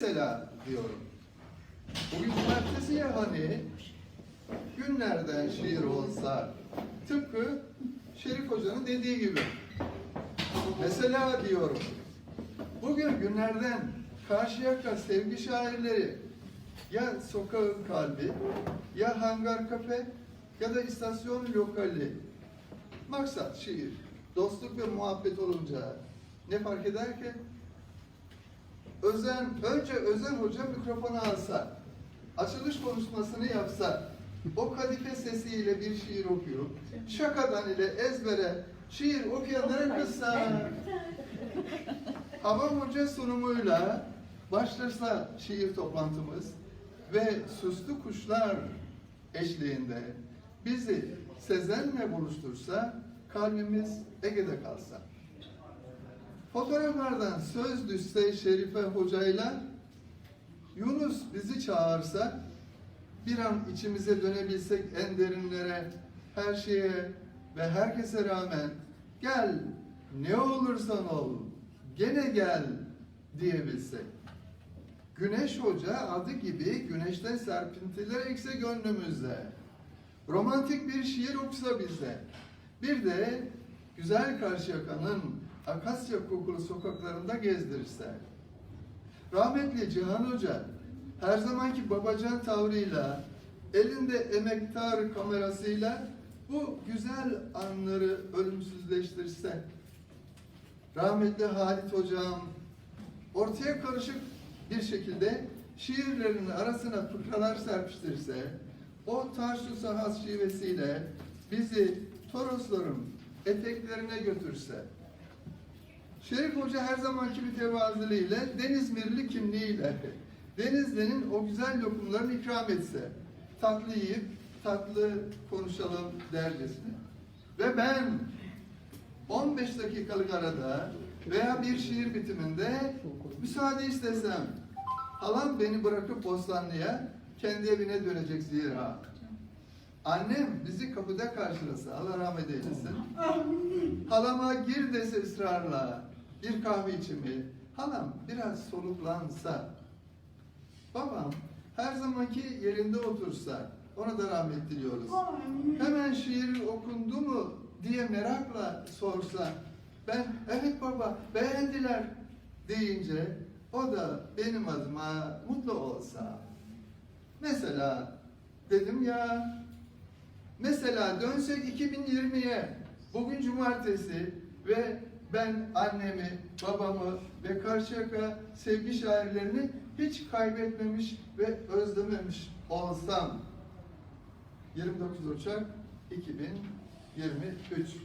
Mesela diyorum. Bugün cumartesi ya hani günlerden şiir olsa tıpkı Şerif Hoca'nın dediği gibi. Mesela diyorum. Bugün günlerden Karşıyaka sevgi şairleri ya sokağın kalbi ya hangar kafe ya da istasyon lokali. Maksat şiir. Dostluk ve muhabbet olunca ne fark eder ki? Özen, önce Özen Hoca mikrofonu alsa, açılış konuşmasını yapsa, o kadife sesiyle bir şiir okuyor, şakadan ile ezbere şiir okuyanlara kızsa, Hava Hoca sunumuyla başlasa şiir toplantımız ve Süslü Kuşlar eşliğinde bizi Sezen'le buluştursa, kalbimiz Ege'de kalsa. Fotoğraflardan söz düşse Şerife Hoca'yla Yunus bizi çağırsa bir an içimize dönebilsek en derinlere her şeye ve herkese rağmen gel ne olursan ol gene gel diyebilsek. Güneş Hoca adı gibi güneşten serpintiler ekse gönlümüzde. Romantik bir şiir okusa bize. Bir de güzel Karşıyaka'nın akasya kokulu sokaklarında gezdirirse. Rahmetli Cihan Hoca her zamanki babacan tavrıyla, elinde emektar kamerasıyla bu güzel anları ölümsüzleştirse. Rahmetli Halit Hocam ortaya karışık bir şekilde şiirlerinin arasına fıkralar serpiştirse, o Tarsus Sahas şivesiyle bizi Torosların eteklerine götürse, Şerif Hoca her zamanki mütevazılığıyla, Denizmirli kimliğiyle, Denizli'nin o güzel lokumlarını ikram etse, tatlı yiyip tatlı konuşalım dercesine. Ve ben 15 dakikalık arada veya bir şiir bitiminde müsaade istesem, halam beni bırakıp Bostanlı'ya kendi evine dönecek zira. Annem bizi kapıda karşılasa, Allah rahmet eylesin. Halama gir dese ısrarla, bir kahve içimi, halam biraz soluklansa. Babam her zamanki yerinde otursa, ona da rahmet diliyoruz. Hemen şiir okundu mu diye merakla sorsa, ben evet baba beğendiler deyince o da benim adıma mutlu olsa. Mesela dedim ya, mesela dönsek 2020'ye, bugün cumartesi ve ben annemi, babamı ve Karşıyaka sevgi şairlerini hiç kaybetmemiş ve özlememiş olsam. 29 Ocak 2023